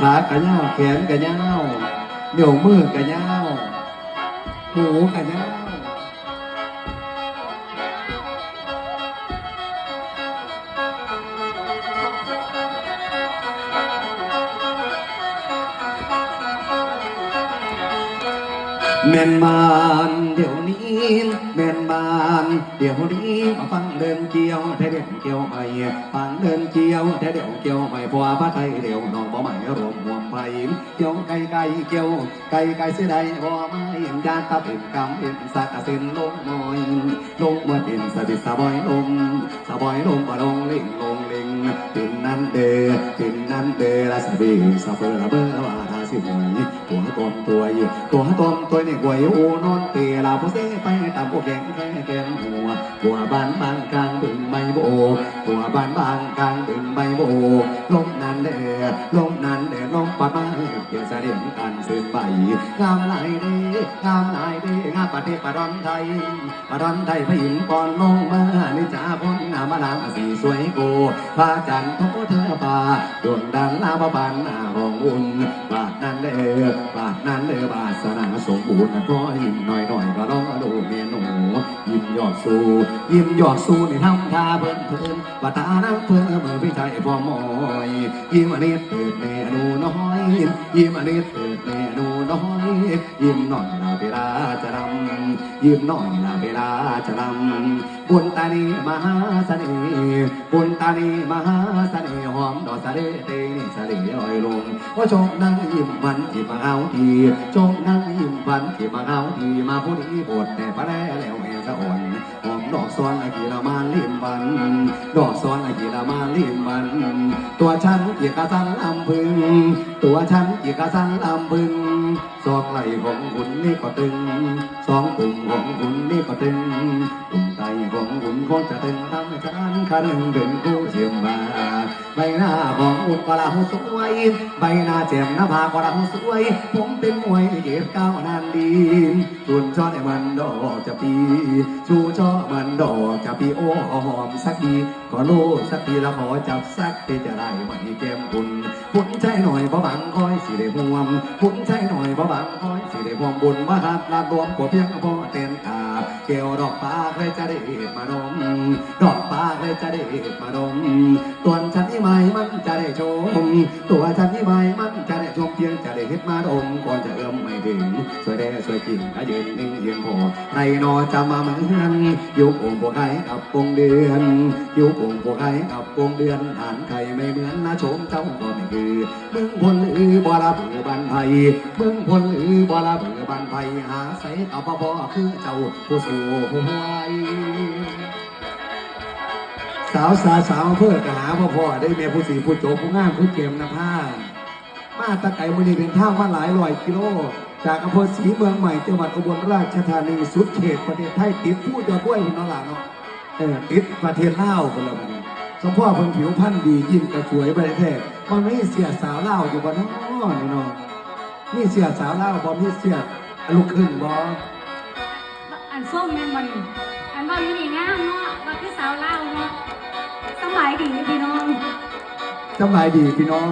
ขากระย่าแขนกระย่าเหนียวมือกระย่าหูกระย่า แม่นบานเดี๋ยวนี้แม่นบานเดี๋ยวนี้มาฟังเดินเกี่ยวแต่เดี๋ยวเกี่ยวไปฟังเดินเกี่ยวแต่เดี๋ยวเกี่ยวไปพราะว่าพระไทยเดี๋ยวน้องบ่ใหม่รวมห่วมไปเกี่ยวไก่ไก่เกี่ยวไก่ไก่เสียดายบ่ไม่ยานตาเป็นกำเป็นสักเส้นลงน้อยลงเมื่อดินสะดิสบอยลมสบอยลมบ่ลงลิงลงลิงเป็นนั้นเดอเป็นนั้นเดอละสบีสะเฟอระเบอว่า สิหวยตัวตนตัวยี่ตัวตนตัวนี่กวยอูนอนเตลาผู้เสไปตามผู้แข่งแค่แก้มหัวหัวบ้านบางกลางบึงใบโบหัวบ้านบางกลางบึงใบโบลมนั้นเด้อลมนั้นเด้อลมปัดมาเกี่ยวเสด็จกันสืบไปงามหลายเด้งามหลายเด้งามประเทศปรอนไทยปรอนไทยพยินก่อนลงมานิจาพ้นงามมาลางสีสวยโกพระจันทร์โทเธอป่าดวงดังลาบปานหน้าห้องอุ่นบาทนั้นเด้อบาทนั้นเด้อบาสนาสมบูรณ์นะก็ยิ้มหน่อยหน่อยก็ร้องดูเมียหนูยิ้มยอดสู้ยิ้มยอดสู้ในทำท่าเพิ่นเพิ่นว่าตานังเพิ่นเมื่อพี่ใจพอมอยยิ้มอันนี้เปิดเมนูน้อยยิ้มอันนี้เปิดเมนูน้อยยิ้มหน่อยลาเวลาจะรำยิ้มหน่อยลา เวลาจะรำบุญตานีมหาเสน่ห์บุญตานีมหาเสน่ห์หอมดอกสะเลเตนี่สะเลลอยลงว่าโชคนั่งยิ้มวันที่มาเอาทีโชคนั่งยิ้มวันที่มาเอาดีมาพูดดีบทแต่พระแแล้วแม่สะอ่อน ซ้อนไอ้กีละมาลิมบัน ดอกซ้อนไอ้กีละมาลิมบัน ตัวฉันเกียกสันลำพึง ตัวฉันเกียกสันลำพึง สองไหลของคุณนี่ก็ตึง สองตุ่มของคุณนี่ก็ตึงตุ่ม ของคุณคงจะตึงทำให้ฉันคันเป็นคู่เชื่อมมา ใบหน้าของคุณก็ละสวย ใบหน้าแจ่มหน้าผากก็ละสวย ผมเป็นมวยเก็บก้าวนานดีชุนช่อไอ้มันดอกจะปี ชูช่อมันดอกจะปีโอ้หอมสักทีขอโลสักทีแล้วขอจับสักทีจะได้ไหมแก้มคุณคุณใจหน่อยบ่บังคอยสิได้ห่วมคุณใจหน่อยบ่บังคอยสิได้ห่วมบุญมาหัดลาดรวมกว่าเพียงพอเต้น กี่ยวดอกฟ้าใครจะได้มาดมดอกฟ้าใครจะได้มาดมตัวฉันที่ไม่มันจะได้ชม ตัวฉันที่ไม่มันจะ ได้ชมเพียงจะได้เห็นมาดมก่อนจะเอื้อมไม่ถึงสวยแด้สวยจริงถ้ายืนนิ่งยืนพอในนอจะมาเหมือนยุคองค์พวกไก่กับกงเดือนยุคองค์พวกไก่กับกงเดือนฐานไข่ไม่เหมือนนะโฉมเจ้าก็ไม่คือเมืองพลอือบ่ละเบือบันไทยเมืองพลอือบ่ละเบือบันไทยหาใส่กับบ่คือเจ้าผู้สู่หวยสาวสาวสาวเพื่อกหาพ่อพ่อได้เมียผู้สีผู้โจผู้งามผู้เกมนภา มาตะไก่มือนี้เป็นทางมาหลายร้อยกิโล จากอำเภอศรีเมืองใหม่จังหวัดอุบลราชธานีสุดเขตประเทศไทยติดผู้ยอดด้วยคุณน้องหลานเนาะเออติดประเทศลาวกันแล้วบันี้สมพ่อเพิ่นผิวพรรณดียิ้มกระสวยไปแท้มันไม่เสียสาวลาวอยู่บ่เนนี่เนาะนี่เสียสาวลาวบ่มีเสียลูกครึ่งบ่อันส้มแม่นมันอันว่าอยู่นี่งามเนาะว่าคือสาวเล่าวเนาะสมัยดีพี่น้องสำบายดีพี่น้อง